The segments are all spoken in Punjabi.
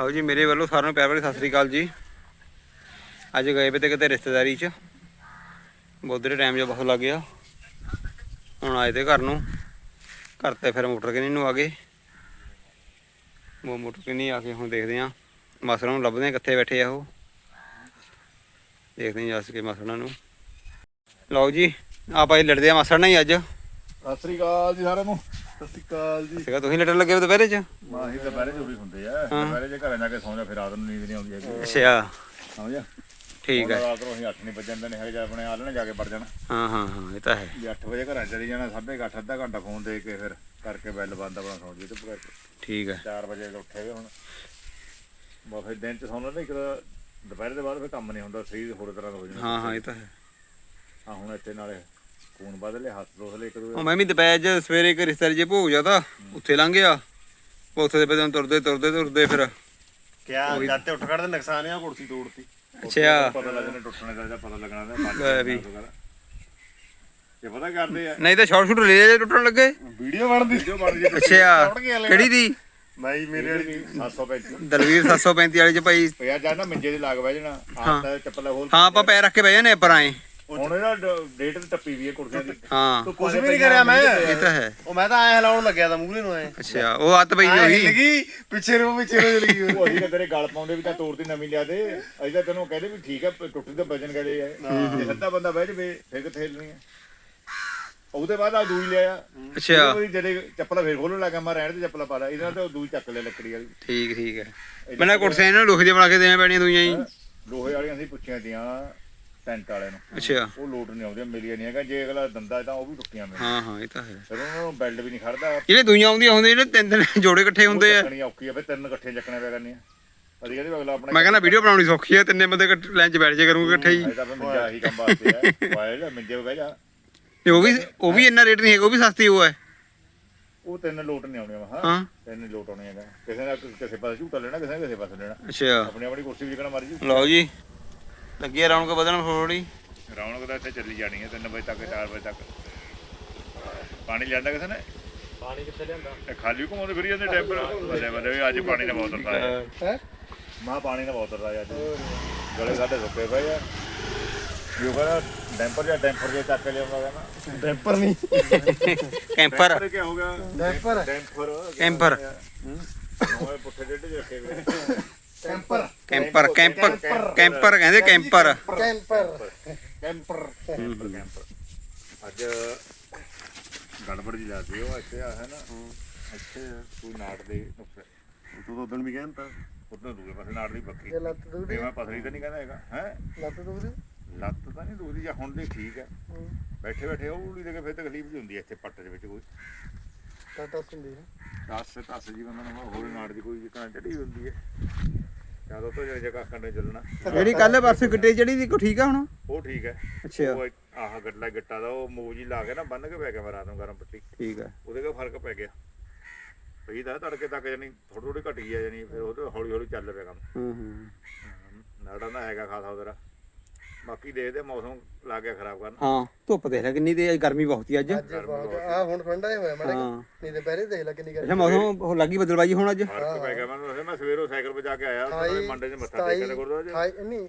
ਆਓ ਜੀ, ਮੇਰੇ ਵੱਲੋਂ ਸਾਰਿਆਂ ਨੂੰ ਪਿਆਰ ਭਰੀ ਸਤਿ ਸ੍ਰੀ ਅਕਾਲ ਜੀ। ਅੱਜ ਗਏ ਵੇ ਤੇ ਕਿਤੇ ਰਿਸ਼ਤੇਦਾਰੀ 'ਚ। ਬੋਧਰੇ ਟਾਈਮ ਜੋ ਬਹੁਤ ਲੱਗ ਗਿਆ। ਹੁਣ ਆਏ ਤੇ ਘਰ ਨੂੰ। ਘਰ ਤੇ ਫਿਰ ਮੋਟਰ ਕਿਨੀ ਨੂੰ ਆ ਗਏ। ਉਹ ਮੋਟਰ ਕਿਨੀ ਆ ਕੇ ਹੁਣ ਦੇਖਦੇ ਆ ਮਸਰਾਂ ਨੂੰ ਲੱਭਦੇ ਆ ਕਿੱਥੇ ਬੈਠੇ ਆ ਉਹ। ਦੇਖਦੇ ਆ ਜੱਸ ਕੇ ਮਸਰਾਂ ਨੂੰ। ਲਓ ਜੀ, ਆਪਾਂ ਇਹ ਲੜਦੇ ਆ ਮਸਰ ਨਾਲ ਹੀ ਅੱਜ। ਸਤਿ ਸ੍ਰੀ ਅਕਾਲ ਜੀ ਸਾਰਿਆਂ ਨੂੰ। ਸਤਿ ਸ੍ਰੀ ਅਕਾਲ ਜੀ। ਤੁਸੀਂ ਲੜਨ ਲੱਗੇ ਹੋ ਦੁਪਹਿਰੇ 'ਚ? ਮਾਹੀ ਦੁਪਹਿਰੇ ਜੋ ਵੀ ਹੁੰਦੇ ਆ। ਦੁਪਹਿਰੇ ਜੇ ਘਰੇ ਜਾ ਕੇ ਸੌਂ ਜਾ ਫਿਰ ਰਾਤ ਨੂੰ ਨੀਂਦ ਨਹੀਂ ਆਉਂਦੀ ਹੈਗੀ। ਅੱਛਾ। ਸਮਝਿਆ? ਠੀਕ ਹੈ ਰਾਤ ਨੂੰ ਅਸੀਂ 8 ਨਹੀਂ ਵੱਜਣ ਦੇ ਹੈਗੇ ਜਾਂ ਆਪਣੇ ਆਲਣੇ ਜਾ ਕੇ ਵੜ ਜਾਣਾ। ਹਾਂ ਹਾਂ ਹਾਂ ਇਹ ਤਾਂ ਹੈ। ਜੇ 8 ਵਜੇ ਘਰਾਂ ਚਲੀ ਜਾਣਾ ਸਾਢੇ ਕੁ ਅੱਠ ਅੱਧਾ ਘੰਟਾ ਫੋਨ ਦੇ ਕੇ ਫਿਰ ਕਰਕੇ ਬੈਲ ਬੰਦ ਆਪਣਾ ਸੌਂ ਜੀ ਤੇ ਕਰਕੇ ਠੀਕ ਹੈ 4 ਵਜੇ ਤੋਂ ਉੱਠੇ ਹੁਣ। ਬਾ ਫਿਰ ਦਿਨ ਚ ਸੌਣਾ ਨਹੀਂ ਕਿ ਦੁਪਹਿਰੇ ਦੇ ਬਾਅਦ ਫਿਰ ਕੰਮ ਨਹੀਂ ਹੁੰਦਾ ਸਰੀਰ ਹੋਰ ਤਰ੍ਹਾਂ ਦਾ ਹੋ ਜਾਂਦਾ। ਹਾਂ ਹਾਂ ਇਹ ਤਾਂ ਹੈ। ਆ ਹੁਣ ਇੱਥੇ ਨਾਲੇ ਵੱਧ ਲਿਆ ਹੱਥ ਦੋਸ ਲਏ ਇੱਕ ਦੂਜੇ ਉਹ ਮੈਂ ਵੀ ਦੁਪਹਿਰ 'ਚ ਸਵੇਰੇ ਇੱਕ ਰਿਸ਼ਤੇਦਾਰੀ 'ਚ ਭੋਗ ਜਾਤਾ ਉੱਥੇ ਲੰਘ ਗਿਆ। ਉੱਥੇ ਦੇ ਪਤਾ ਤੁਰਦੇ ਤੁਰਦੇ ਤੁਰਦੇ ਫਿਰ ਕਿਆ ਜਦ ਤੇ ਉੱਠ ਖੜਦੇ ਨੁਕਸਾਨ ਆ ਕੁਰਸੀ ਤੋੜਤੀ। ਅੱਛਾ। ਪਤਾ ਲੱਗਣਾ ਟੁੱਟਣੇ ਦਾ ਜਾਂ ਪਤਾ ਲੱਗਣਾ ਦਾ ਲੈ ਵੀ। ਇਹ ਪਤਾ ਕਰਦੇ ਆ। ਨਹੀਂ ਤਾਂ ਸ਼ਾਰਟ ਸ਼ੂਟ ਲੈ ਜੇ ਟੁੱਟਣ ਲੱਗੇ। ਵੀਡੀਓ ਬਣਦੀ। ਜੋ ਬਣ ਜੇ ਅੱਛਾ। ਕਿਹੜੀ ਦੀ? ਬਾਈ ਮੇਰੇ ਵਾਲੀ 735 ਦਲਵੀਰ 735 ਵਾਲੀ 'ਚ ਭਾਈ। ਪਿਆ ਜਾਂ ਨਾ ਮੰਜੇ ਦੇ ਲਾਗ ਬਹਿ ਜਾਣਾ। ਆਹ ਤਾਂ ਚੱਪਲ ਹੋਲ ਹਾਂ ਆਪਾਂ ਪੈਰ ਰੱਖ ਕੇ ਬਹਿ ਜਾਂਦੇ ਆਏ ਹੁਣ ਇਹਦਾ ਡੇਟ ਤੇ ਟੱਪੀ ਵੀ ਹੈ ਕੁਰਸੀਆਂ ਦੀ। ਹਾਂ। ਕੁਝ ਵੀ ਨਹੀਂ ਕਰਿਆ ਮੈਂ। ਇਹ ਤਾਂ ਹੈ। ਉਹ ਮੈਂ ਤਾਂ ਐ ਹਿਲਾਉਣ ਲੱਗਿਆ ਤਾਂ ਮੂਹਰੇ ਨੂੰ ਐ। ਅੱਛਾ ਉਹ ਹੱਥ ਪਈ ਹੋਈ ਲੱਗੀ ਪਿੱਛੇ ਨੂੰ ਪਿੱਛੇ ਨੂੰ ਚਲੀ ਗਈ ਉਹ ਅਸੀਂ ਤਾਂ ਤੇਰੇ ਗਲ ਪਾਉਂਦੇ ਵੀ ਤਾਂ ਤੋੜਦੀ ਨਵੀਂ ਲਿਆ ਦੇ। ਅਸੀਂ ਤਾਂ ਤੈਨੂੰ ਕਹਿੰਦੇ ਵੀ ਠੀਕ ਹੈ ਟੁੱਟੀ ਤਾਂ ਵਜਨ ਕਰੇ ਆ। ਜੇ ਸੱਦਾ ਬੰਦਾ ਬਹਿ ਜਵੇ ਫਿਰ ਕਿੱਥੇ ਹਿੱਲਣੀ ਆ ਉਹਦੇ ਬਾਅਦ ਆ ਦੂਈ ਲਿਆ ਅੱਛਾ। ਉਹਦੀ ਜਿਹੜੇ ਚੱਪਲਾਂ ਫੇਰ ਖੋਲਣ ਲੱਗਾ ਮੈਂ ਰਹਿਣ ਦੇ ਚੱਪਲਾਂ ਪਾ ਲਾ। ਇਹਨਾਂ ਤੇ ਉਹ ਦੂਈ ਚੱਕ ਲੈ ਲੱਕੜੀ ਵਾਲੀ। ਠੀਕ ਠੀਕ ਹੈ। ਮੈਨਾਂ ਕੁਰਸੀਆਂ ਇਹਨਾਂ ਨੂੰ ਲੁਖ ਦੀਆਂ ਬਣਾ ਕੇ ਦੇਣਾ ਪੈਣੀਆਂ ਦੂਈਆਂ ਹੀ। ਲੋਹੇ ਵਾਲੀਆਂ ਅਸੀਂ ਪੁੱਛੀਆਂ ਤੀਆਂ। ਟੈਂਟ ਵਾਲਿਆਂ ਨੂੰ। ਅੱਛਾ। ਉਹ ਲੋਡ ਨਹੀਂ ਆਉਂਦੀਆਂ ਮਿਲੀਆਂ ਨਹੀਂ ਹੈਗਾ ਜੇ ਅਗਲਾ ਦੰਦਾ ਤਾਂ ਉਹ ਵੀ ਟੁੱਟੀਆਂ ਮੇਰੇ ਹਾਂ ਹਾਂ ਇਹ ਤਾਂ ਹੈ। ਫਿਰ ਉਹਨਾਂ ਨੂੰ ਬੈਲਟ ਵੀ ਨਹੀਂ ਖੜਦਾ। ਜਿਹੜੇ ਦੂਈਆਂ ਆਉਂਦੀਆਂ ਹੁੰਦੀਆਂ ਜਿਹੜੇ ਤਿੰਨ ਤਿੰਨ ਜੋੜੇ ਇਕੱਠੇ ਹੁੰਦੇ ਆ। ਚੱਕਣੀ ਔਖੀ ਆ ਫਿਰ ਤਿੰਨ ਇਕੱਠੇ ਚੱਕਣੇ ਪਿਆ ਕਰਨੀਆਂ ਅਸੀਂ ਕਹਿੰਦੇ ਵੀ ਅਗਲਾ ਆਪਣਾ ਮੈਂ ਕਹਿੰਦਾ ਵੀਡੀਓ ਬਣਾਉਣੀ ਸੌਖੀ ਆ ਤਿੰਨੇ ਬੰਦੇ ਲਾਈਨ 'ਚ ਬੈਠ ਜਾ ਕਰੂੰਗੇ ਇਕੱਠੇ ਹੀ। ਇਹ ਤਾਂ ਫਿਰ ਮੰਜਾ ਹੀ ਕੰਮ ਵਾਸਤੇ ਹੈ ਵਾਇਲ ਮੰਜੇ ਬਹਿ ਜਾ। ਤੇ ਉਹ ਵੀ ਉਹ ਵੀ ਇੰਨਾ ਰੇਟ ਨਹੀਂ ਹੈਗਾ ਉਹ ਵੀ ਸਸਤੀ ਉਹ ਹੈ। ਉਹ ਤਿੰਨ ਲੋਟ ਨਹੀਂ ਆਉਣੀਆਂ ਹਾਂ ਹਾਂ। ਤਿੰਨ ਲੋਟ ਆਉਣੇ ਹੈਗਾ ਕਿਸੇ ਨੇ ਕਿਸੇ ਪਾਸੇ ਝੂਟਾ ਲੈਣਾ ਕਿਸੇ ਨੇ ਕਿਸੇ ਪਾਸੇ ਲੈਣਾ। ਅੱਛਾ। ਆਪਣੀ ਆਪਣੀ ਕੁਰਸੀ ਵੀ ਜਿਕਣਾ ਮਾਰੀ ਝੂਟਾ ਲਓ ਜੀ। ਲੱਗੀ ਆ ਰੌਣਕ ਵਧਣ ਥੋੜੀ ਰੌਣਕ ਤਾਂ ਇੱਥੇ ਚੱਲੀ ਜਾਣੀ ਹੈ 3 ਵਜੇ ਤੱਕ 4 ਵਜੇ ਤੱਕ। ਪਾਣੀ ਲਿਆਂਦਾ ਕਿਸੇ ਨੇ? ਪਾਣੀ ਕਿੱਥੇ ਲਿਆਂਦਾ? ਇਹ ਖਾਲੀ ਘੁਮਾਉਂਦੇ ਫਿਰੀ ਜਾਂਦੇ ਟੈਂਪਰ ਬੱਲੇ ਬੱਲੇ ਵੀ ਅੱਜ ਪਾਣੀ ਨਾਲ ਬਹੁਤ ਉਤਰਦਾ ਹੈ। ਹੈ? ਮਾਂ ਪਾਣੀ ਨਾਲ ਬਹੁਤ ਉਤਰਦਾ ਹੈ ਅੱਜ। ਗਲੇ ਸਾਡੇ ਸੁੱਕੇ ਪਏ ਆ। ਜੋ ਕਹਿੰਦਾ ਡੈਂਪਰ ਜਾਂ ਡੈਂਪਰ ਜੇ ਚੱਕ ਲਿਆਉਂਦਾ ਕਹਿੰਦਾ। ਡੈਂਪਰ ਨਹੀਂ। ਕੈਂਪਰ। ਕੀ ਹੋ ਗਿਆ? ਡੈਂਪਰ। ਡੈਂਪਰ। ਕੈਂਪਰ। ਉਹ ਪੁੱਠੇ ਡੇਢੇ ਜਿਹੇ ਰੱਖੇ ਹੋਏ ਕੈਂਪਰ। ਕੈਂਪਰ ਕੈਂਪਰ ਕੈਂਪਰ ਕਹਿੰਦੇ camper. Camper. Camper. Camper camper. ਅੱਜ ਗੜਬੜ ਜੀ ਲੱਗਦੀ ਉਹ ਇੱਥੇ ਆ ਹੈ ਨਾ? ਇੱਥੇ ਕੋਈ ਨਾੜ ਦੇ ਨੁਕਸੇ ਤੂੰ ਤਾਂ ਉਦੋਂ ਵੀ ਕਹਿੰਦਾ। ਉਦੋਂ ਦੂਏ ਪਾਸੇ ਨਾੜ ਦੀ ਬੱਕੀ ਇਹ ਲੱਤ ਮੈਂ ਪਥਰੀ ਤਾਂ ਨਹੀਂ ਕਹਿੰਦਾ ਹੈਗਾ ਹੈ? ਲੱਤ ਦੁਖਦੀ? ਲੱਤ ਤਾਂ ਨਹੀਂ ਦੁਖਦੀ ਜਾਂ ਹੁਣ ਦੇ ਠੀਕ ਹੈ। ਬੈਠੇ ਬੈਠੇ ਉਹ ਉਲੀ ਦੇ ਕੇ ਫਿਰ ਤਕਲੀਫ ਜੀ ਹੁੰਦੀ ਹੈ ਇੱਥੇ ਪੱਟ ਦੇ ਵਿੱਚ ਕੋਈ। ਟਾਟਾ ਸਿੰਦੀ ਦਸ ਦਸ ਜੀ ਬੰਦਾ ਨੂੰ ਹੋਰ ਨਾੜ ਦੀ ਕੋਈ ਜਿਕਣਾ ਚੜੀ ਹੁੰਦੀ ਹੈ। ਤੋਂ ਕੰਨੇ ਚੱਲਣਾ। ਜਿਹੜੀ ਕੱਲ ਪਰਸੇ ਗਿੱਟੇ ਜਿਹੜੀ ਦੀ ਕੋ ਠੀਕ ਆ ਹੁਣ? ਉਹ ਠੀਕ ਹੈ। ਅੱਛਾ। ਉਹ ਆਹ ਗੱਟਲਾ ਗਿੱਟਾ ਦਾ ਉਹ ਮੂਵ ਜੀ ਲਾ ਕੇ ਨਾ ਬੰਨ ਕੇ ਪੈ ਗਿਆ ਮੈਂ ਰਾਤ ਨੂੰ ਗਰਮ ਪੱਟੀ ਠੀਕ ਆ ਉਹਦੇ ਕਾ ਫ਼ਰਕ ਪੈ ਗਿਆ। ਪਈ ਦਾ ਤੜਕੇ ਤੱਕ ਜਾਨੀ ਥੋੜੀ ਥੋੜੀ ਘਟੀ ਆ ਜਾਨੀ ਫਿਰ ਉਹਦੇ ਹੌਲੀ ਹੌਲੀ ਚੱਲ ਪਿਆ ਕੰਮ। ਹੂੰ ਹੂੰ। ਨਾੜਾ ਦਾ ਹੈਗਾ ਖਾਸਾ ਉਹਦਾ। ਬਾਕੀ ਦੇਖਦੇ ਮੌਸਮ ਲੱਗ ਗਿਆ ਖਰਾਬ ਕਰਨ। ਹਾਂ ਧੁੱਪ ਦੇਖ ਲੈ ਕਿੰਨੀ ਤੇ ਗਰਮੀ ਬਹੁਤ ਹੀ ਅੱਜ। ਅੱਜ ਬਹੁਤ ਆ ਹੁਣ ਠੰਡਾ ਹੀ ਹੋਇਆ ਮਾੜਾ ਹਾਂ। ਨਹੀਂ ਤੇ ਪਹਿਰੇ ਦੇਖ ਲੈ ਕਿੰਨੀ ਅੱਛਾ ਗਰਮੀ ਮੌਸਮ ਉਹ ਲੱਗੀ ਬਦਲਵਾਈ ਹੁਣ ਅੱਜ? ਫ਼ਰਕ ਪੈ ਗਿਆ ਮੈਨੂੰ ਦੱਸਿਆ ਮੈਂ ਸਵੇਰੋਂ ਸਾਈਕਲ 'ਤੇ ਜਾ ਕੇ ਆਇਆ ਤੇ ਮੰਡੇ 'ਚ ਮੱਥਾ ਟੇਕਣ ਦੇ ਗੁਰਦੁਆਰੇ 'ਚ। 28 ਨਹੀਂ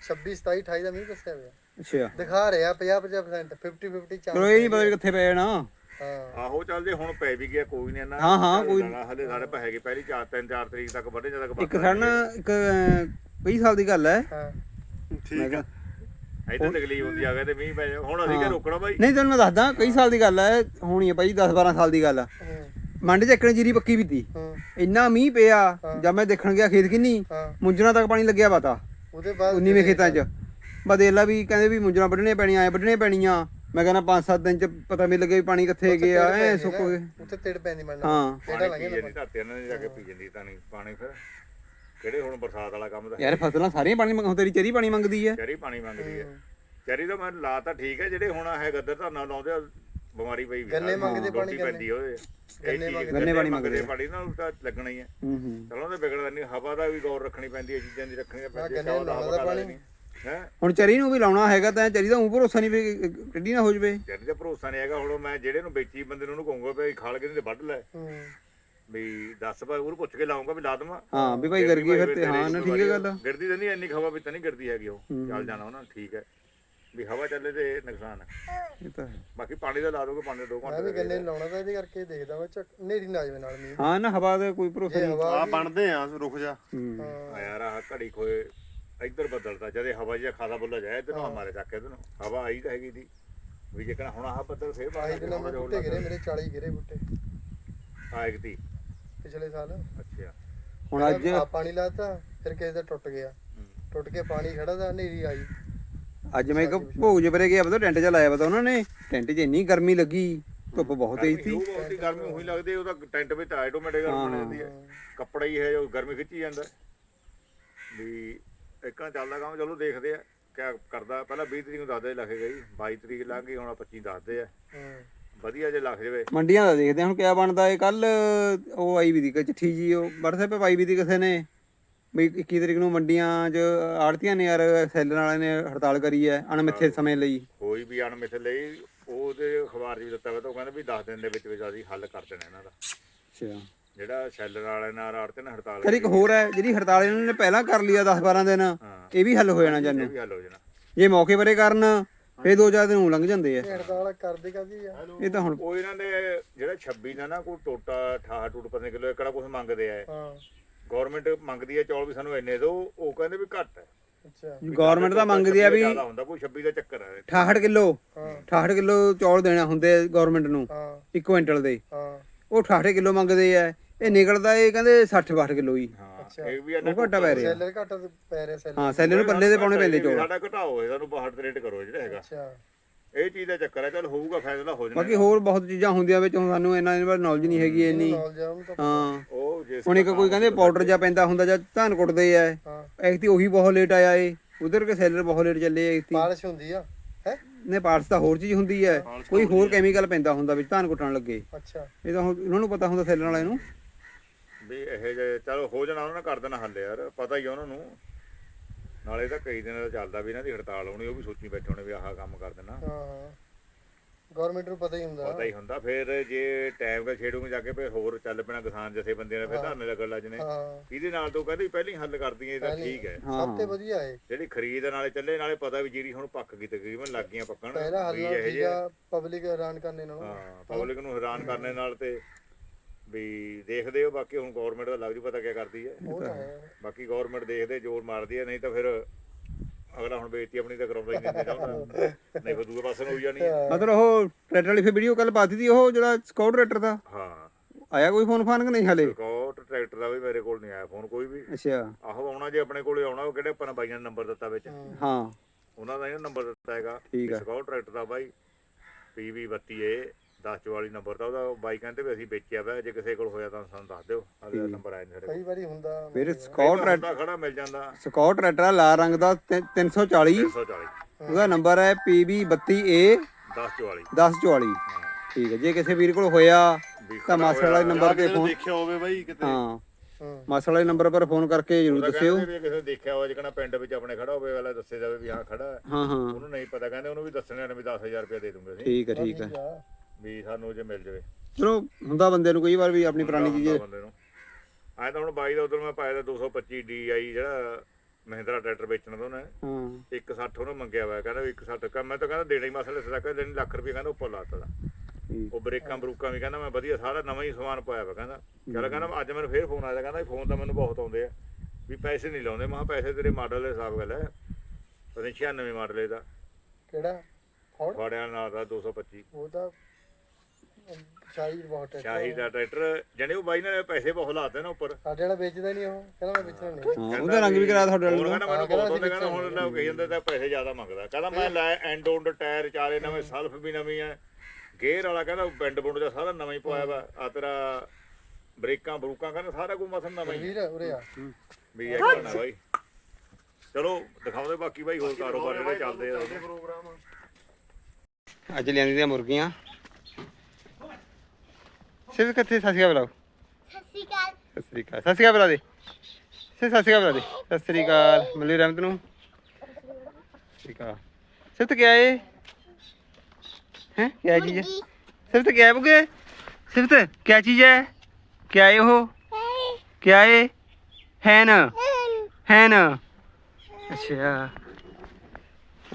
26 27 28 ਦਾ ਮੀਂਹ ਦੱਸਿਆ ਹੋਇਆ। ਅੱਛਾ। ਦਿਖਾ ਰਿਹਾ 50 50% 50 50 ਚਾਂਸ ਚਲੋ ਇਹ ਨਹੀਂ ਪਤਾ ਵੀ ਕਿੱਥੇ ਪਏ ਨਾ ਹਾਂ। ਆਹੋ ਚੱਲ ਜੇ ਹੁਣ ਪੈ ਵੀ ਗਿਆ ਕੋਈ ਨਹੀਂ ਨਾ ਹਾਂ, ਹਾਂ, ਕੋਈ- ਹਲੇ ਸਾਡੇ ਪੈ ਹੈਗੇ ਪਹਿਲੀ 4 3 4 ਤਰੀਕ ਤੱਕ ਵੱਡੇ ਜਦ ਤੱਕ ਇੱਕ ਸਣ ਇੱਕ ਅਹ, ਕਈ ਸਾਲ ਦੀ ਗੱਲ ਹੈ। ਹਾਂ। ਠੀਕ ਆ। ਇੱਥੇ ਤਕਲੀਫ ਹੁੰਦੀ ਆ ਗਿਆ ਤੇ ਮੀਂਹ ਪੈ ਜਾ ਹੁਣ ਅਸੀਂ ਕਿ ਰੋਕਣਾ ਬਾਈ? ਨਹੀਂ ਤੈਨੂੰ ਮੈਂ ਦੱਸਦਾ ਕਈ ਸਾਲ ਦੀ ਗੱਲ ਹੈ ਹੋਣੀ ਹੈ ਭਾਈ 10 12 ਸਾਲ ਦੀ ਗੱਲ ਆ। ਹੂੰ, ਮੰਡ ਚ ਇੱਕਣ ਜੀਰੀ ਪੱਕੀ ਵੀ ਤੀ ਇੰਨਾ ਮੀਂਹ ਪਿਆ ਜਦ ਮੈਂ ਦੇਖਣ ਗਿਆ ਖੇਤ ਕਿੰਨੀ ਮੁੰਜਣਾ ਤੱਕ ਪਾਣੀ ਲੱਗਿਆ ਪਤਾ ਉਹਦੇ ਬਾਅਦ 19ਵੇਂ ਖੇਤਾਂ 'ਚ। ਬਦੇਲਾ ਵੀ ਕਹਿੰਦੇ ਵੀ ਮੁੰਜਣਾ ਵੱਢਣੀਆਂ ਪੈਣੀਆਂ ਐ ਵੱਢਣੀਆਂ ਪੈਣੀਆਂ। ਮੈਂ ਕਹਿੰਦਾ 5-7 ਦਿਨ 'ਚ ਪਤਾ ਵੀ ਲੱਗੇ ਵੀ ਪਾਣੀ ਕਿੱਥੇ ਗਿਆ ਐ ਸੁੱਕ ਗਏ। ਉੱਥੇ ਤੇੜ ਪੈਂਦੀ ਮੰਨ ਹਾਂ। ਤੇੜਾ ਲੰਘੇ ਜਾਂਦੀ ਧਰਤੀ ਇਹਨਾਂ ਨੇ ਜਾ ਕੇ ਪੀ ਜਾਂਦੀ ਤਾਂ ਨਹੀਂ ਪਾਣੀ ਫਿਰ। ਕਿਹੜੇ ਹੁਣ ਬਰਸਾਤ ਵਾਲਾ ਕੰਮ ਤਾਂ ਯਾਰ ਫਸਲਾਂ ਸਾਰੀਆਂ ਪਾਣੀ ਮੰਗ ਤੇਰੀ ਚਰੀ ਪਾਣੀ ਮੰਗਦੀ ਐ ਚਰੀ ਪਾਣੀ ਮੰਗਦੀ ਹੈ। ਚਰੀ ਤਾਂ ਮੈਂ ਲਾ ਤਾਂ ਠੀਕ ਹੈ ਜਿਹੜੇ ਹੁਣ ਹੈ ਗੱਦਰ ਧਰਨਾ ਲਾਉਂਦੇ ਆ ਬਿਮਾਰੀ ਪਈ ਵੀ। ਗੰਨੇ ਮੰਗਦੇ ਪਾਣੀ ਪੈਂਦੀ ਉਹਦੇ। ਇਹ ਗੰਨੇ ਪਾਣੀ ਮੰਗਦੇ ਆ। ਪਾਣੀ ਨਾਲ ਤਾਂ ਲੱਗਣਾ ਹੀ ਹੈ ਹੂੰ ਹੂੰ। ਚਲੋ ਉਹਦੇ ਵਿਗੜਦਾ ਨਹੀਂ ਹਵਾ ਦਾ ਵੀ ਗੌਰ ਰੱਖਣੀ ਪੈਂਦੀ ਹੈ ਚੀਜ਼ਾਂ ਦੀ ਰੱਖਣੀ ਪੈਂਦੀ ਹੈ ਲਾਉਣਾ ਤਾਂ ਪਾਣੀ। ਹੈ? ਹੁਣ ਚਰੀ ਨੂੰ ਵੀ ਲਾਉਣਾ ਹੈਗਾ ਤਾਂ ਚਰੀ ਦਾ ਉਂ ਭਰੋਸਾ ਨਹੀਂ ਵੀ ਟੱਡੀ ਨਾ ਹੋ ਜਵੇ। ਚਰੀ ਦਾ ਭਰੋਸਾ ਨਹੀਂ ਹੈਗਾ ਹੁਣ ਮੈਂ ਜਿਹੜੇ ਨੂੰ ਵੇਚੀ ਬੰਦੇ ਨੂੰ ਉਹਨੂੰ ਕਹੂੰਗਾ ਵੀ ਖਾਲ ਕੇ ਤੇ ਵੱਢ ਲੈ। ਹੂੰ। ਵੀ ਦੱਸ ਭਾਈ ਉਹਨੂੰ ਪੁੱਛ ਕੇ ਲਾਉਂਗਾ ਵੀ ਲਾ ਦਵਾਂ। ਹਾਂ ਵੀ ਭਾਈ ਗਰਗੀ ਫਿਰ ਤੇ ਹਾਂ ਨਾ ਠੀਕ ਹੈ ਗੱਲ? ਗਿਰਦੀ ਤਾਂ ਨਹੀਂ ਇੰਨੀ ਖਵਾ ਵੀ ਤਾਂ ਨਹੀਂ ਗਿਰਦੀ ਹੈਗੀ ਉਹ। ਚੱਲ ਜਾਣਾ ਉਹਨਾਂ ਠੀਕ ਹੈ। ਵੀ ਹਵਾ ਚੱਲੇ ਤੇ ਨੁਕਸਾਨ ਹੈ। ਇਹ ਤਾਂ ਹੈ। ਬਾਕੀ ਪਾਣੀ ਦਾ ਲਾ ਦੋਗੇ ਪਾਣੀ ਦੇ 2 ਮੈਂ ਘੰਟੇ ਵੀ ਗੰਨੇ ਲਾਉਣਾ ਤਾਂ ਇਹਦੇ ਕਰਕੇ ਦੇਖਦਾ ਮੈਂ ਚੱਕ ਨੇਰੀ ਨਾ ਜਾਵੇ ਨਾਲ ਮੀਂਹ। ਹਾਂ ਨਾ ਹਵਾ ਦਾ ਕੋਈ ਭਰੋਸਾ ਨਹੀਂ। ਹਵਾ ਆ ਬਣਦੇ ਆ ਰੁਕ ਜਾ। ਹੂੰ। ਆ ਯਾਰ ਆਹ ਘੜੀ ਖੋਏ ਇੱਧਰ ਬਦਲਦਾ ਜਦੇ ਹਵਾ ਜਿਹਾ ਖਾਦਾ ਬੁੱਲਾ ਜਾਏ ਇੱਧਰ ਨੂੰ ਮਾਰੇ ਚੱਕ ਇੱਧਰ ਨੂੰ ਹਵਾ ਆਈ ਤਾਂ ਹੈਗੀ ਦੀ। ਵੀ ਜੇ ਹੁਣ ਆਹ ਬੱਦਲ ਫੇਰ ਬਾਹਰ ਦਿਨਾਂ ਮੇਰੇ ਬੁੱਟੇ ਗਿਰੇ ਮੇਰੇ 40 ਗਿਰੇ ਬੁੱਟੇ। ਤੀ। ਪਿਛਲੇ ਸਾਲ। ਅੱਛਾ। ਹੁਣ ਅੱਜ ਆ ਪਾਣੀ ਲਾਤਾ ਫਿਰ ਕਿਸੇ ਦਾ ਟੁੱਟ ਗਿਆ। ਟੁੱਟ ਕੇ ਪਾਣੀ ਖੜਾ ਦਾ ਹਨੇਰੀ ਆਈ। ਅੱਜ ਮੈਂ ਇੱਕ ਭੋਗ ਜਬਰੇ ਗਿਆ ਪਤਾ ਟੈਂਟ ਚ ਲਾਇਆ ਪਤਾ ਉਹਨਾਂ ਨੇ। ਟੈਂਟ 'ਚ ਇੰਨੀ ਗਰਮੀ ਲੱਗੀ ਧੁੱਪ ਬਹੁਤ ਤੇਜ਼ ਸੀ। ਉਹ ਬਹੁਤੀ ਗਰਮੀ ਉਹੀ ਲੱਗਦੀ ਉਹਦਾ ਟੈਂਟ ਵਿੱਚ ਤਾਂ ਆਟੋਮੈਟਿਕ ਗਰਮ ਬਣ ਜਾਂਦੀ ਹੈ। ਕੱਪੜਾ ਹੀ ਹੈ ਜੋ ਗਰਮੀ ਖਿੱਚੀ ਜਾਂਦਾ। ਵੀ ਇੱਕਾਂ ਚੱਲਦਾ ਕੰਮ ਚਲੋ ਦੇਖਦੇ ਆ ਕਿਆ ਕਰਦਾ। ਪਹਿਲਾਂ 20 ਤਰੀਕ ਨੂੰ ਦੱਸਦੇ ਲੱਖ ਗਈ 22 ਤਰੀਕ ਲੰਘ ਗਈ ਹੁਣ 25 ਦੱਸਦੇ ਆ। ਹੂੰ। ਵਧੀਆ ਜੇ ਲੱਖ ਜਾਵੇ। ਮੰਡੀਆਂ ਦਾ ਦੇਖਦੇ ਹਾਂ ਹੁਣ ਕਿਆ ਬਣਦਾ ਏ ਕੱਲ ਉਹ ਆਈ ਵੀ ਦੀ ਚਿੱਠੀ ਜੀ ਉਹ WhatsApp 'ਤੇ ਪਾਈ ਵੀ ਦੀ ਕਿਸੇ ਨੇ। ਵੀ 21 ਤਰੀਕ ਨੂੰ ਮੰਡੀਆਂ 'ਚ ਆੜਤੀਆਂ ਨੇ ਯਾਰ ਸੈਲਰ ਵਾਲਿਆਂ ਨੇ ਹੜਤਾਲ ਕਰੀ ਹੈ ਅਣਮਿੱਥੇ ਸਮੇਂ ਲਈ। ਕੋਈ ਵੀ ਅਣਮਿੱਥੇ ਲਈ ਉਹਦੇ ਅਖਬਾਰ 'ਚ ਵੀ ਦਿੱਤਾ ਹੋਇਆ ਤਾਂ ਉਹ ਕਹਿੰਦੇ ਵੀ 10 ਦਿਨ ਦੇ ਵਿੱਚ ਵਿੱਚ ਅਸੀਂ ਹੱਲ ਕਰ ਦੇਣਾ ਇਹਨਾਂ ਦਾ। ਅੱਛਾ। ਜਿਹੜਾ ਸ਼ੈਲਰ ਵਾਲੇ ਨਾਲ ਆੜਤੇ ਨੇ ਹੜਤਾਲ ਕਰ ਇੱਕ ਹੋਰ ਹੈ। ਜਿਹੜੀ ਹੜਤਾਲ ਇਹਨਾਂ ਨੇ ਪਹਿਲਾਂ ਕਰ ਲਿਆ 10 12 ਦਿਨ ਇਹ ਵੀ ਹੱਲ ਹੋ ਜਾਣਾ ਇਹ ਜਾਨੂੰ ਵੀ ਹੱਲ ਹੋ ਜਾਣਾ। ਜੇ ਮੌਕੇ ਬਰੇ ਕਰਨ ਫੇਰ ਦੋ ਚਾਰ ਦਿਨ ਊਂ ਲੰਘ ਜਾਂਦੇ ਆ। ਇਹ ਹੜਤਾਲ ਕਰਦੇ ਕਾਦੀ ਆ? ਇਹ ਤਾਂ ਹੁਣ ਉਹ ਇਹਨਾਂ ਦੇ ਜਿਹੜਾ 26 ਦਾ ਨਾ ਕੋਈ ਟੋਟਾ 68 ਟੂਟ ਪਤਾ ਕਿਲੋ ਏਕੜਾ ਕੁਝ ਮੰਗਦੇ ਆ। ਹਾਂ। ਗਵਰਨਮੈਂਟ ਮੰਗਦੀ ਹੈ ਚੌਲ ਵੀ ਸਾਨੂੰ ਇੰਨੇ ਦਿਓ ਉਹ ਕਹਿੰਦੇ ਵੀ ਘੱਟ ਹੈ ਅੱਛਾ। ਗਵਰਨਮੈਂਟ ਤਾਂ ਮੰਗਦੀ ਆ ਵੀ ਜ਼ਿਆਦਾ ਹੁੰਦਾ ਕੋਈ 26 ਦਾ ਚੱਕਰ ਹੈ 68 ਕਿਲੋ ਹਾਂ। 68 ਕਿਲੋ ਚੌਲ ਦੇਣਾ ਹੁੰਦੇ ਗਵਰਨਮੈਂਟ ਨੂੰ ਹਾਂ। 1 ਕੁਇੰਟਲ ਦੇ। ਹਾਂ। ਉਹ 68 ਕਿਲੋ ਮੰਗਦੇ ਆ ਇਹ ਨਿਕਲਦਾ ਇਹ ਕਹਿੰਦੇ 60 62 ਕਿਲੋ ਹੀ। ਹਾਂ। ਅੱਛਾ। ਇਹ ਵੀ ਇਹਨਾਂ ਉਹ ਘੱਟਾ ਪੈ ਰਿਹਾ। ਸੈਲਰ ਘੱਟ ਪੈ ਰਿਹਾ ਸੈਲਰ। ਹਾਂ ਸੈਲੇ ਨੂੰ ਪੱਲੇ ਦੇ ਪਾਉਣੇ ਪੈਂਦੇ ਚੌਲ। ਸਾਡਾ ਘਟਾਓ ਇਹ ਸਾਨੂੰ ਬਾਹਰ ਰੇਟ ਕਰੋ ਜਿਹੜਾ ਹੈਗਾ। ਅੱਛਾ। ਇਹ ਚੀਜ਼ ਦਾ ਚੱਕਰ ਹੈ ਚਲ ਹੋਊਗਾ ਫੈਸਲਾ ਹੋ ਜਾਣਾ। ਬਾਕੀ ਹੋਰ ਬਹੁਤ ਚੀਜ਼ਾਂ ਹੁੰਦੀਆਂ ਵਿੱਚ ਹੁਣ ਸਾਨੂੰ ਇਹਨਾਂ ਦੇ ਬਾਰੇ ਨੌਲੇਜ ਨਹੀਂ ਹੈਗੀ ਇੰਨੀ। ਨਾਲ ਤਾਂ ਹਾਂ। ਉਹ ਜੇ ਹੁਣ ਇੱਕ ਕੋਈ ਕਹਿੰਦੇ ਪਾਊਡਰ ਜਾਂ ਪੈਂਦਾ ਹੁੰਦਾ ਜਾਂ ਧਾਨ ਕੁੱਟਦੇ ਆ। ਹਾਂ। ਐਕਤੀ ਉਹੀ ਬਹੁਤ ਲੇਟ ਆਇਆ ਏ। ਉਧਰ ਕੇ ਸੈਲਰ ਬਹੁਤ ਲੇਟ ਚੱਲੇ ਐਕਤੀ ਪਾਲਿਸ਼ ਹੁੰਦੀ ਆ ਹੈ? ਨੇ ਪਾਰਟਸ ਤਾਂ ਹੋਰ ਚੀਜ਼ ਹੁੰਦੀ ਹੈ ਕੋਈ ਹੋਰ ਕੈਮੀਕਲ ਪੈਂਦਾ ਹੁੰਦਾ ਵਿੱਚ ਧਾਨ ਕੁੱਟਣ ਲੱਗੇ। ਅੱਛਾ। ਇਹ ਤਾਂ ਹੁਣ ਉਹਨਾਂ ਨੂੰ ਪਤਾ ਹੁੰਦਾ ਸੈਲਰ ਵਾਲਿਆਂ ਨੂੰ। ਵੀ ਇਹ ਜੇ ਚਲੋ ਹੋ ਜਾਣਾ ਉਹਨਾਂ ਨੇ ਕਰ ਦੇਣਾ ਹੱਲ ਯਾਰ ਪਤਾ ਹੀ ਆ ਉਹਨਾਂ ਨੂੰ। ਨਾਲੇ ਤਾਂ ਕਈ ਦਿਨ ਦਾ ਚੱਲਦਾ ਵੀ ਇਹਨਾਂ ਦੀ ਹੜਤਾਲ ਹੋਣੀ ਉਹ ਵੀ ਸੋਚੀ ਬੈਠੇ ਹੋਣੇ ਵੀ ਆਹ ਕੰਮ ਕਰ ਦੇਣਾ। ਹਾਂ ਗਵਰਨਮੈਂਟ ਨੂੰ ਪਤਾ ਹੀ ਹੁੰਦਾ। ਪਤਾ ਹੀ ਹੁੰਦਾ ਫਿਰ ਜੇ ਟਾਈਮ ਦਾ ਛੇੜੂਗੇ ਜਾ ਕੇ ਫਿਰ ਹੋਰ ਚੱਲ ਪੈਣਾ ਕਿਸਾਨ ਜਥੇਬੰਦੀਆਂ ਨੇ ਫਿਰ ਧਰਨੇ ਲੱਗਣ ਲੱਗ ਜਨੇ ਹਾਂ। ਇਹਦੇ ਨਾਲ ਤੋਂ ਕਹਿੰਦੇ ਪਹਿਲਾਂ ਹੀ ਹੱਲ ਕਰਦੀਆਂ ਇਹ ਤਾਂ ਠੀਕ ਹੈ। ਸਭ ਤੋਂ ਵਧੀਆ ਹੈ ਜਿਹੜੀ ਖਰੀਦ ਨਾਲੇ ਚੱਲੇ ਨਾਲੇ ਪਤਾ ਵੀ ਜਿਹੜੀ ਹੁਣ ਪੱਕ ਗਈ ਤਕਰੀਬਨ ਲੱਗ ਗਈਆਂ ਪੱਕਣ ਪਹਿਲਾ ਹੱਲ ਆ ਪਬਲਿਕ ਹੈਰਾਨ ਕਰਨੇ ਨਾਲ। ਹਾਂ ਪਬਲਿਕ ਨੂੰ ਹੈਰਾਨ ਕਰਨੇ ਨਾਲ ਤੇ ਵੀ ਦੇਖਦੇ ਹੋ ਬਾਕੀ ਹੁਣ ਗਵਰਨਮੈਂਟ ਦਾ ਲੱਗ ਜੂ ਪਤਾ ਕੀ ਕਰਦੀ ਹੈ। ਉਹ ਤਾਂ ਹੈ। ਬਾਕੀ ਗਵਰਨਮੈਂਟ ਦੇਖਦੇ ਜ਼ੋਰ ਮਾਰਦੀ ਹੈ ਨਹੀਂ ਤਾਂ ਫਿਰ ਅਗਲਾ ਹੁਣ ਬੇਇੱਜ਼ਤੀ ਆਪਣੀ ਤਾਂ ਕਰਾਉਂਦਾ ਹੀ ਨਹੀਂ ਚਾਹੁੰਦਾ ਨਹੀਂ ਫਿਰ ਦੂਏ ਪਾਸੇ ਨੂੰ ਹੋ ਜਾਣੀ ਹੈ। ਮਤਲਬ ਉਹ ਟਰੈਕਟਰ ਵਾਲੀ ਫੇ ਵੀਡੀਓ ਕੱਲ ਪਾਤੀ ਸੀ ਉਹ ਜਿਹੜਾ ਸਕਾਊਟ ਟਰੈਕਟਰ ਦਾ? ਹਾਂ। ਆਇਆ ਕੋਈ ਫੋਨ ਫਾਨ ਕਿ ਨਹੀਂ ਹਲੇ? ਰਿਕਾਰਡ ਟਰੈਕਟਰ ਦਾ ਵੀ ਮੇਰੇ ਕੋਲ ਨਹੀਂ ਆਇਆ ਫੋਨ ਕੋਈ ਵੀ। ਅੱਛਾ। ਆਹੋ ਆਉਣਾ ਜੇ ਆਪਣੇ ਕੋਲੇ ਆਉਣਾ ਉਹ ਕਿਹੜੇ ਆਪਾਂ ਨੇ ਬਾਈਆਂ ਨੇ ਨੰਬਰ ਦਿੱਤਾ ਵਿੱਚ? ਹਾਂ। ਉਹਨਾਂ ਦਾ ਇਹ ਨੰਬਰ ਦਿੱਤਾ ਹੈਗਾ। ਸਕਾਊਟ ਟਰੈਕਟਰ ਦਾ ਬਾਈ PV 32A 1044 ਨੰਬਰ ਦਾ ਉਹਦਾ ਬਾਈ ਕਹਿੰਦੇ ਵੀ ਅਸੀਂ ਵੇਚਿਆ ਵਾ ਜੇ ਕਿਸੇ ਕੋਲ ਹੋਇਆ ਤਾਂ ਸਾਨੂੰ ਦੱਸ ਦਿਓ ਦਾ ਨੰਬਰ ਆਇਆ ਨਹੀਂ ਸਾਡੇ ਕੋਲ। ਕਈ ਵਾਰੀ ਹੁੰਦਾ ਫਿਰ ਸਕਾਊਟ ਟਰੈਕਟਰ ਹੁੰਦਾ ਖੜਾ ਮਿਲ ਜਾਂਦਾ। ਸਕਾਊਟ ਟਰੈਕਟਰ ਆ, ਲਾਲ ਰੰਗ ਦਾ ਤਿੰਨ- 340 340 ਉਹਦਾ ਨੰਬਰ ਹੈ PB32A 1044 1044 ਠੀਕ ਹੈ ਜੇ ਕਿਸੇ ਵੀਰ ਕੋਲ ਹੋਇਆ ਵੀ ਤਾਂ ਮਾਸਟਰ ਵਾਲੇ ਨੰਬਰ ਤੇ ਫੋਨ ਦੇਖਿਆ ਹੋਵੇ ਬਾਈ ਕਿਤੇ। ਹਾਂ। ਹੂੰ। ਵਾਲੇ ਨੰਬਰ ਪਰ ਫੋਨ ਕਰਕੇ ਜਰੂਰ ਦੱਸਿਓ। ਕਹਿੰਦੇ ਵੀ ਕਿਸੇ ਨੇ ਦੇਖਿਆ ਹੋਵੇ ਜਿਹੜਾ ਪਿੰਡ ਵਿੱਚ ਆਪਣੇ ਖੜਾ ਹੋਵੇ ਵਾਲਾ ਦੱਸੇ ਜਾਵੇ ਵੀ ਹਾਂ ਖੜਾ ਹੈ। ਹਾਂ ਹਾਂ। ਉਹਨੂੰ ਨਹੀਂ ਪਤਾ ਕਹਿੰਦੇ ਉਹਨੂੰ ਵੀ ਦੱਸਣੇ ਨੇ ਵੀ 10000 ਰੁਪਏ ਦੇ ਦੂੰਗੇ ਅਸੀਂ। ਠੀਕ ਹੈ ਠੀਕ ਹੈ। ਠੀਕ ਆ। ਵੀ ਸਾਨੂੰ ਜੇ ਮਿਲ ਜਾਵੇ। ਚਲੋ ਹੁੰਦਾ ਬੰਦੇ ਨੂੰ ਕਈ ਵਾਰ ਵੀ ਆਪਣੀ ਪੁਰਾਣੀ ਚੀਜ਼। ਹੁੰਦਾ ਬੰਦੇ ਨੂੰ। ਤਾਂ ਹੁਣ ਬਾਈ ਦਾ ਉਧਰ ਮੈਂ ਪਾਇਆ ਦਾ 225 DI ਜਿਹੜਾ ਮਹਿੰਦਰਾ ਟਰੈਕਟਰ ਵੇਚਣ ਤੋਂ ਨੇ ਹਾਂ। 160 ਉਹਨੇ ਮੰਗਿਆ ਹੋਇਆ ਕਹਿੰਦਾ ਵੀ 160 ਕਾ ਮੈਂ ਤਾਂ ਕਹਿੰਦਾ ਦੇਣਾ ਹੀ ਮਸਲੇ ਸਦਾ ਕਹਿੰਦਾ ਨਹੀਂ ਲੱਖ ਰੁਪਏ ਕਹਿੰਦਾ ਉੱਪਰ ਲਾਤਾ ਦਾ ਠੀਕ। ਉਹ ਬ੍ਰੇਕਾਂ ਬਰੂਕਾਂ ਵੀ ਕਹਿੰਦਾ ਮੈਂ ਵਧੀਆ ਸਾਰਾ ਨਵਾਂ ਹੀ ਸਮਾਨ ਪਾਇਆ ਵਾ ਕਹਿੰਦਾ। ਚੱਲ ਕਹਿੰਦਾ ਅੱਜ ਮੈਨੂੰ ਫੇਰ ਫੋਨ ਆਇਆ ਕਹਿੰਦਾ ਫੋਨ ਤਾਂ ਮੈਨੂੰ ਬਹੁਤ ਆਉਂਦੇ ਆ। ਵੀ ਪੈਸੇ ਨਹੀਂ ਲਾਉਂਦੇ। ਮੈਂ ਕਿਹਾ ਪੈਸੇ ਤੇਰੇ ਮਾਡਲ ਦੇ ਹਿਸਾਬ ਗੱਲ ਹੈ। ਪਤਾ ਨਹੀਂ 96 ਮਾਡਲ ਇਹਦਾ। ਕਿਹੜਾ? ਫੋਰਡ ਫਾੜਿਆਂ ਨਾਲ ਦਾ 225 ਉਹ ਤਾਂ ਸ਼ਾਹੀ ਬਹੁਤ ਹੈ ਸ਼ਾਹੀ ਦਾ ਟਰੈਕਟਰ ਜਣੇ ਉਹ ਬਾਈ ਨੇ ਪੈਸੇ ਬਹੁਤ ਲਾਤੇ ਨਾ ਉੱਪਰ। ਸਾਡੇ ਵਾਲਾ ਵੇਚਦਾ ਨਹੀਂ ਉਹ ਕਹਿੰਦਾ ਮੈਂ ਵੇਚਣਾ ਨਹੀਂ। ਹਾਂ ਉਹਦਾ ਰੰਗ ਵੀ ਕਰਾ ਤੁਹਾਡੇ ਹੋਰ ਵਾਲੇ। ਕਹਿੰਦਾ ਮੈਨੂੰ ਬਹੁਤ ਆਉਂਦੇ ਕਹਿੰਦਾ ਹੁਣ ਲੋਕ ਕਹੀ ਜਾਂਦੇ ਤਾਂ ਪੈਸੇ ਜ਼ਿਆਦਾ ਮੰਗਦਾ। ਕਹਿੰਦਾ ਮੈਂ ਲੈ ਐਂਡ ਉਂਡ ਟਾਇਰ ਚਾਰੇ ਨਵੇਂ ਸਲਫ ਵੀ ਨਵੀਂ ਆ। ਗੇਅਰ ਵਾਲਾ ਕਹਿੰਦਾ ਬੈਂਡ ਬੁੰਡ ਦਾ ਸਾਰਾ ਨਵਾਂ ਹੀ ਪਵਾਇਆ ਵਾ। ਆ ਤੇਰਾ ਬ੍ਰੇਕਾਂ ਬਰੂਕਾਂ ਕਹਿੰਦਾ ਸਾਰਾ ਕੁਝ ਮਸਨ ਨਵਾਂ ਹੀ। ਵੀਰ ਉਰੇ ਆ। ਵੀ ਇਹ ਕਰਨਾ ਬਾਈ। ਚਲੋ ਦਿਖਾਉਂਦੇ ਬਾਕੀ ਬਾਈ ਹੋਰ ਕਾਰੋਬਾਰ ਜਿਹੜੇ ਚੱਲਦੇ ਆ। ਅੱਜ ਲਿਆਂਦੀ ਦੀਆਂ ਮੁਰਗੀਆਂ। ਸਿਰ ਕਿੱਥੇ? ਸਤਿ ਸ਼੍ਰੀ ਅਕਾਲ ਬੁਲਾਓ। ਸਤਿ ਸ਼੍ਰੀ ਅਕਾਲ। ਸਤਿ ਸ਼੍ਰੀ ਅਕਾਲ। ਬੁਲਾ ਦੇ। ਸਿਰ ਸਤਿ ਸ਼੍ਰੀ ਅਕਾਲ ਬੁਲਾ ਦੇ। ਸਤਿ ਸ਼੍ਰੀ ਅਕਾਲ। ਮੱਲੀ ਰਹਿਮਤ ਨੂੰ। ਸਤਿ ਸ਼੍ਰੀ ਅਕਾਲ। ਸਿਰ ਤੇ ਕਿਆ ਹੈ ਹੈ? ਕਿਆ ਚੀਜ਼ ਹੈ? ਸਿਰ ਤੇ ਕਿਆ ਹੈ ਬੁਗੇ? ਸਿਰ ਤੇ ਕਿਆ ਚੀਜ਼ ਹੈ? ਕਿਆ ਏ ਉਹ? ਕਿਆ ਏ? ਹੈਨ। ਹੈਨ। ਅੱਛਾ।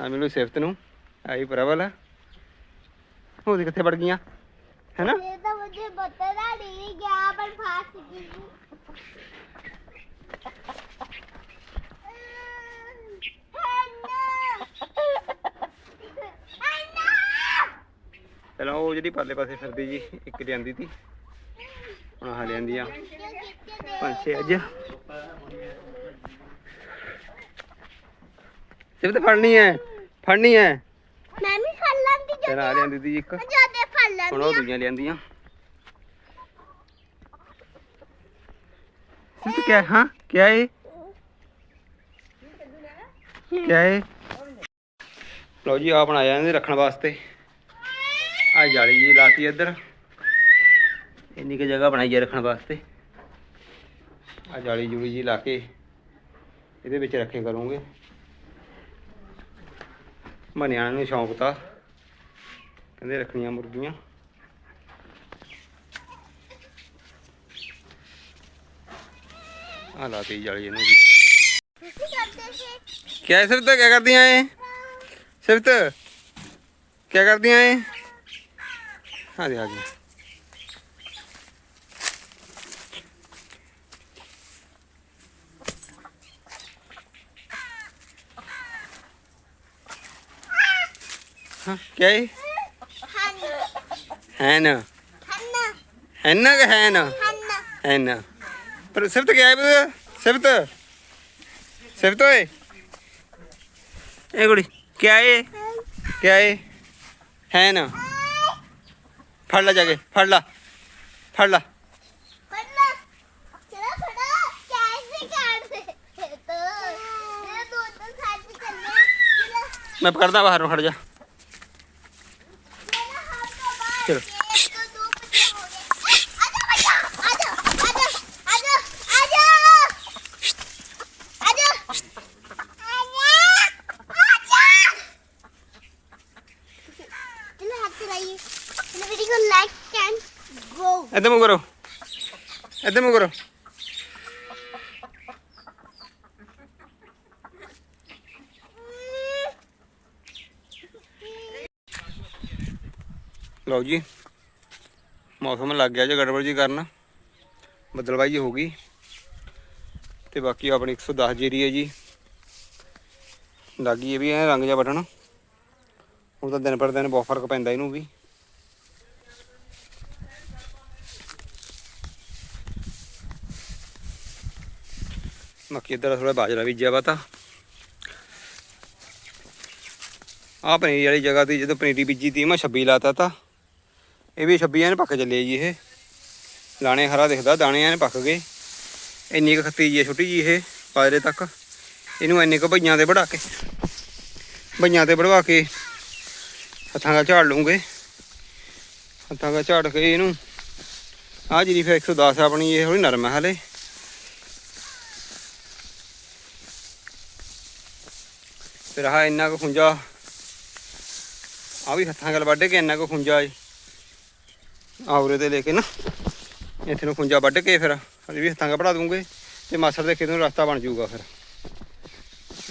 ਆ ਮੈਨੂੰ ਸਿਫਤ ਨੂੰ ਆਈ ਪ੍ਰਵਲ ਉਹਦੀ ਕਿੱਥੇ ਵੜ ਗਈਆਂ? ਹੈਨਾ ये तो मुझे बताना नहीं गया पर फास्ट की ਪਹਿਲਾਂ ਉਹ ਜਿਹੜੀ ਪਰਲੇ ਪਾਸੇ ਫਿਰਦੀ ਜੀ ਇੱਕ ਲਿਆਂਦੀ ਤੀ ਹੁਣ ਆਹ ਲਿਆਂਦੀਆਂ ਪੰਜ ਛੇ ਅੱਜ ਸਿਫਤ ਫੜਨੀ ਹੈ ਫੜਨੀ ਹੈ मैं भी फल लांदी जो ਪਹਿਲਾਂ ਆ ਲਿਆਂਦੀ ਤੀ ਜੀ ਇੱਕ जो दे फल ਹੁਣ ਉਹ ਦੂਜੀਆਂ ਲਿਆਂਦੀਆਂ ਸਿਫਤ ਕਿਆ ਹਾਂ? ਕਿਆ ਹੈ ਕਿਆ ਹੈ ਲਓ ਜੀ ਆ ਬਣਾਇਆ ਇਹਨੇ ਰੱਖਣ ਵਾਸਤੇ। ਆ ਜਾਲੀ ਜੀ ਲਾਤੀ ਇੱਧਰ। ਇੰਨੀ ਕੁ ਜਗ੍ਹਾ ਬਣਾਈ ਹੈ ਰੱਖਣ ਵਾਸਤੇ। ਆ ਜਾਲੀ ਜੂਲੀ ਜੀ ਲਾ ਕੇ ਇਹਦੇ ਵਿੱਚ ਰੱਖੇ ਕਰੂੰਗੇ। ਮਨਿਆਣ ਨੂੰ ਸ਼ੌਂਕ ਤਾਂ। ਕਹਿੰਦੇ ਰੱਖਣੀਆਂ ਮੁਰਗੀਆਂ। ਆ ਲਾਤੀ ਜਾਲੀ ਇਹਨੂੰ ਵੀ। ਕੀ ਸਿਰਫ ਸਿਫਤ? ਕੀ ਕਰਦੀਆਂ ਏ ਸਿਫਤ? ਕੀ ਕਰਦੀਆਂ ਏ ਹਾਂਜੀ ਹਾਂਜੀ ਹਾਂ ਕੀ ਹੈ ਹਨ। ਹਨ। ਹਨ। ਹਨ? ਹਨ। ਹਨ। ਪਰ ਸਿਫਤ ਗਿਆ ਸਿਫਤ? ਸਿਫਤ ਓਏ। ਇਹ ਕੁੜੀ, ਕਿਆ ਏ? ਕਿਆ ਏ? ਹੈ ਨਾ। ਫੜ ਲੈ ਜਾ ਕੇ, ਫੜ ਲੈ। ਫੜ ਲੈ। ਮੈਂ ਪਕੜਦਾ ਬਾਹਰ ਨੂੰ, ਖੜ ਜਾ। ਚਲੋ। ఇలా ਲਓ ਜੀ ਮੌਸਮ ਲੱਗ ਗਿਆ ਜੇ ਗੜਬੜ ਜੀ ਕਰਨ ਬਦਲਵਾਈ ਹੋ ਗਈ ਤੇ ਬਾਕੀ ਆਪਣੀ 110 ਜੀਰੀ ਹੈ ਜੀ ਲੱਗੀ ਇਹ ਵੀ ਐ ਰੰਗ ਜਿਹਾ ਬਟਨ ਹੁਣ ਤਾਂ ਦਿਨ ਪਰ ਦਿਨ ਬਹੁਤ ਫ਼ਰਕ ਪੈਂਦਾ ਇਹਨੂੰ ਵੀ। ਬਾਕੀ ਇੱਧਰ ਥੋੜਾ ਬਾਜਰਾ ਬੀਜਿਆ ਵਾ ਤਾਂ। ਆਹ ਪਨੀਰੀ ਵਾਲੀ ਜਗ੍ਹਾ ਤੇ ਜਦੋਂ ਪਨੀਰੀ ਬੀਜੀ ਤੀ, ਮੈਂ 26 ਲਾਤਾ ਤਾ। ਇਹ ਵੀ 26 ਐਨ ਪੱਕ ਚੱਲੇ ਜੀ ਇਹ। ਲਾਣੇ ਹਰਾ ਦਿਖਦਾ, ਦਾਣੇ ਐਨ ਪੱਕ ਗਏ। ਇੰਨੀ ਕੁ ਖੱਤੀ ਜੀ ਛੋਟੀ ਜੀ ਇਹ, ਬਾਜਰੇ ਤੱਕ। ਇਹਨੂੰ ਇੰਨੇ ਕੁ ਭਈਆਂ ਤੇ ਵੜਾ ਕੇ ਭਈਆਂ ਤੇ ਵੜਵਾ ਕੇ ਹੱਥਾਂ ਨਾਲ ਝਾੜ ਲੂੰਗੇ ਹੱਥਾਂ ਨਾਲ ਝਾੜ ਕੇ ਇਹਨੂੰ ਆਹ ਜਿਹੜੀ ਫਿਰ 110 ਆਪਣੀ ਇਹ ਥੋੜੀ ਨਰਮ ਹੈ ਹਲੇ। ਫਿਰ ਆਹ ਇੰਨਾ ਕੁ ਖੁੰਜਾ ਆ ਵੀ ਹੱਥਾਂ ਨਾਲ ਵੱਢ ਕੇ ਇੰਨਾ ਕੁ ਖੁੰਜਾ ਏ। ਆਉਰੇ ਤੇ ਲੈ ਕੇ ਨਾ, ਇੱਥੇ ਨੂੰ ਖੁੰਜਾ ਵੱਢ ਕੇ ਫਿਰ ਹਲੇ ਵੀ ਹੱਥਾਂ ਨਾਲ ਵੜਾ ਦੂੰਗੇ ਤੇ ਮਾਸਰ ਦੇ ਖੇਤ ਨੂੰ ਰਸਤਾ ਬਣ ਜਾਊਗਾ ਫਿਰ।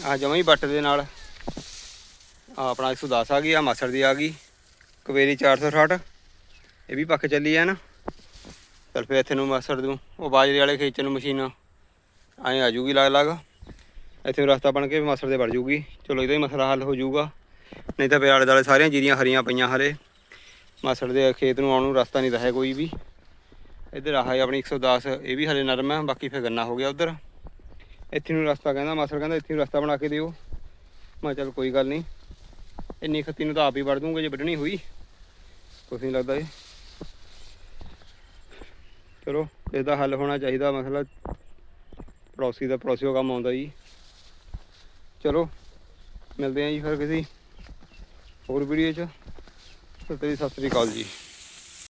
ਆ ਜਮਾਂ ਹੀ ਬੱਟ ਦੇ ਨਾਲ। ਆ ਆਪਣਾ 110 ਆ ਗਈ ਆ ਮਾਸਰ ਦੀ ਆ ਗਈ, ਕਵੇਰੀ 468 ਇਹ ਵੀ ਪੱਕ ਚੱਲੀ ਆ ਨਾ। ਚੱਲ ਫਿਰ ਇੱਥੇ ਨੂੰ ਮਾਸਰ ਦੂੰ ਉਹ ਬਾਜਰੇ ਵਾਲੇ ਖੇਚਣ ਨੂੰ ਮਸ਼ੀਨ ਐਂ ਆ ਜੂਗੀ ਲੱਗ ਲੱਗ। ਇੱਥੇ ਨੂੰ ਰਸਤਾ ਬਣ ਕੇ ਮਾਸਰ ਦੇ ਵੜ ਜੂਗੀ। ਚਲੋ ਇਹਦਾ ਹੀ ਮਸਲਾ ਹੱਲ ਹੋ ਜਾਊਗਾ ਨਹੀਂ ਤਾਂ ਫਿਰ ਆਲੇ ਦੁਆਲੇ ਸਾਰੀਆਂ ਜੀਰੀਆਂ ਹਰੀਆਂ ਪਈਆਂ ਹਲੇ। ਮਾਸੜ ਦੇ ਖੇਤ ਨੂੰ ਆਉਣ ਨੂੰ ਰਸਤਾ ਨਹੀਂ ਰਿਹਾ ਕੋਈ ਵੀ। ਇੱਧਰ ਆਹ ਹੈ ਆਪਣੀ 110 ਇਹ ਵੀ ਹਲੇ ਨਰਮ ਹੈ ਬਾਕੀ ਫਿਰ ਗੰਨਾ ਹੋ ਗਿਆ ਉਧਰ। ਇੱਥੇ ਨੂੰ ਰਸਤਾ ਕਹਿੰਦਾ, ਮਾਸੜ ਕਹਿੰਦਾ ਇੱਥੇ ਨੂੰ ਰਸਤਾ ਬਣਾ ਕੇ ਦਿਓ। ਮੈਂ ਕਿਹਾ ਚੱਲ ਕੋਈ ਗੱਲ ਨਹੀਂ। ਇੰਨੀ ਖੱਤੀ ਨੂੰ ਤਾਂ ਆਪ ਹੀ ਵੱਢ ਦੂੰਗਾ ਜੇ ਵੱਢਣੀ ਹੋਈ। ਕੁਛ ਨਹੀਂ ਲੱਗਦਾ ਇਹ। ਚਲੋ, ਇਹਦਾ ਹੱਲ ਹੋਣਾ ਚਾਹੀਦਾ, ਮਸਲਾ ਪੜੋਸੀ ਦਾ ਪੜੋਸੀਓ ਕੰਮ ਆਉਂਦਾ ਜੀ। ਚਲੋ, ਮਿਲਦੇ ਆਂ ਜੀ ਫਿਰ ਕਿਸੇ ਹੋਰ ਵੀਡੀਓ 'ਚ। ਤੇ ਸਤਿ ਸ੍ਰੀ ਅਕਾਲ ਜੀ।